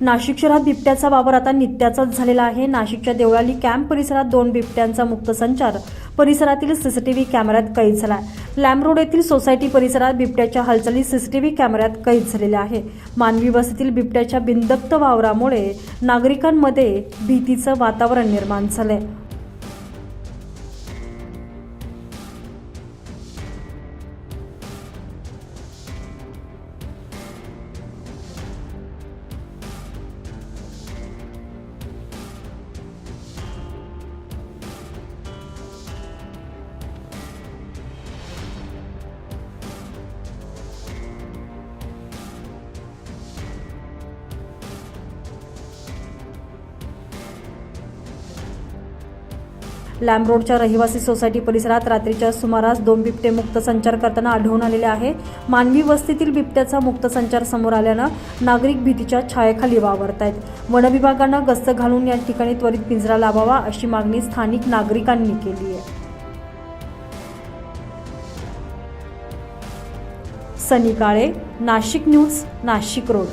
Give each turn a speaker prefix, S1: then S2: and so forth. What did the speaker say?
S1: नाशिक शहरात बिबट्याचा वावर आता नित्याचाच झालेला आहे. नाशिकच्या देवळाली कॅम्प परिसरात दोन बिबट्यांचा मुक्त संचार. परिसरातील सीसीटीव्ही कॅमेऱ्यात कैद झाला लॅम रोड येथील सोसायटी परिसरात बिबट्याच्या हालचाली सीसीटीव्ही कॅमेऱ्यात कैद झालेल्या आहे मानवी वस्तीतील बिबट्याच्या बिंदक्त वावरामुळे नागरिकांमध्ये भीतीचं वातावरण निर्माण झालंय. लॅम्ब रोडच्या रहिवासी सोसायटी परिसरात रात्रीच्या सुमारास दोन बिबटे मुक्त संचार करताना आढळून आलेले आहे. मानवी वस्तीतील बिबट्याचा मुक्त संचार समोर आल्यानं नागरिक भीतीच्या छायेखाली वावरत आहेत. वनविभागानं गस्त घालून या ठिकाणी त्वरित पिंजरा लावावा अशी मागणी स्थानिक नागरिकांनी केली आहे. Sunny Kale Nashik news Nashik road.